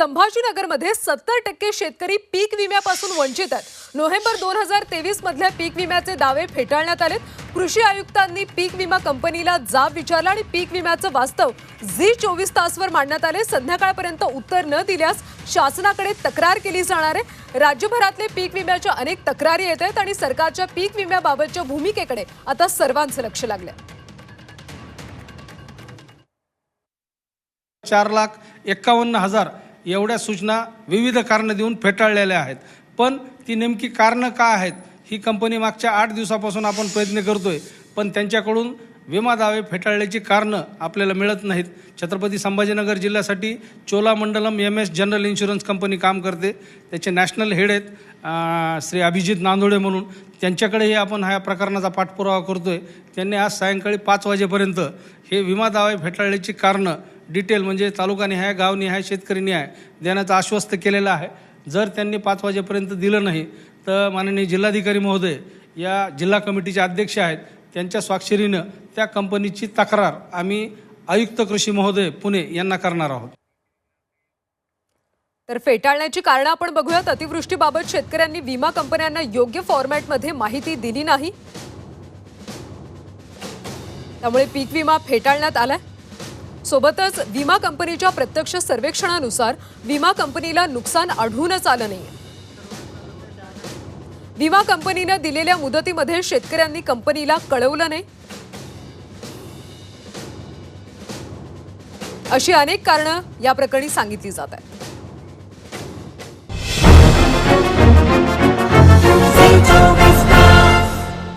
संभाजीनगरमध्ये सत्तर टक्के शेतकरी पीक विम्यापासून वंचित आहेत. नोव्हेंबर दोन हजार तेवीस मधल्या पीक विम्याचे दावे फेटाळण्यात आलेत. कृषी आयुक्तांनी पीक विमा कंपनीला जाब विचारला आणि पीक विम्याचं वास्तव झी चोवीस तासवर मांडण्यात आले. संध्याकाळपर्यंत उत्तर न दिल्यास शासनाकडे तक्रार केली जाणार आहे. राज्यभरातले पीक विम्याच्या अनेक तक्रारी येत आहेत आणि सरकारच्या पीक विम्याबाबतच्या भूमिकेकडे आता सर्वांचं लक्ष लागलं चार लाख एक्कावन्न हजार एवढ्या सूचना विविध कारणं देऊन फेटाळलेल्या आहेत. पण ती नेमकी कारणं का आहेत? ही कंपनी मागच्या आठ दिवसापासून आपण प्रयत्न करतोय. पण त्यांच्याकडून विमा दावे फेटाळल्याची कारणं आपल्याला मिळत नाहीत. छत्रपती संभाजीनगर जिल्ह्यासाठी Cholamandalam M S general insurance company काम करते. त्याचे नॅशनल हेड आहेत श्री अभिजित नांदोडे म्हणून. त्यांच्याकडेही आपण ह्या प्रकरणाचा पाठपुरावा करतोय. त्यांनी आज सायंकाळी पाच वाजेपर्यंत हे विमा दावे फेटाळल्याची कारणं डिटेल म्हणजे तालुकानिहाय गावनिहाय शेतकरीनिहाय देण्याचं आश्वस्त केलेलं आहे. जर त्यांनी पाच वाजेपर्यंत दिलं नाही तर माननीय जिल्हाधिकारी महोदय या जिल्हा कमिटीचे अध्यक्ष आहेत. त्यांच्या स्वाक्षरीनं त्या कंपनीची तक्रार आम्ही आयुक्त कृषी महोदय पुणे यांना करणार आहोत. तर फेटाळण्याची कारणं आपण बघूयात. अतिवृष्टीबाबत शेतकऱ्यांनी विमा कंपन्यांना योग्य फॉर्मॅटमध्ये माहिती दिली नाही. त्यामुळे पीक विमा फेटाळण्यात आलाय. सोबतच विमा कंपनीच्या प्रत्यक्ष सर्वेक्षणानुसार विमा कंपनीला नुकसान आढळूनच आलं नाही विमा कंपनीनं दिलेल्या मुदतीमध्ये शेतकऱ्यांनी कंपनीला कळवलं नाही. अशी अनेक कारणं या प्रकरणी सांगितली जात आहेत.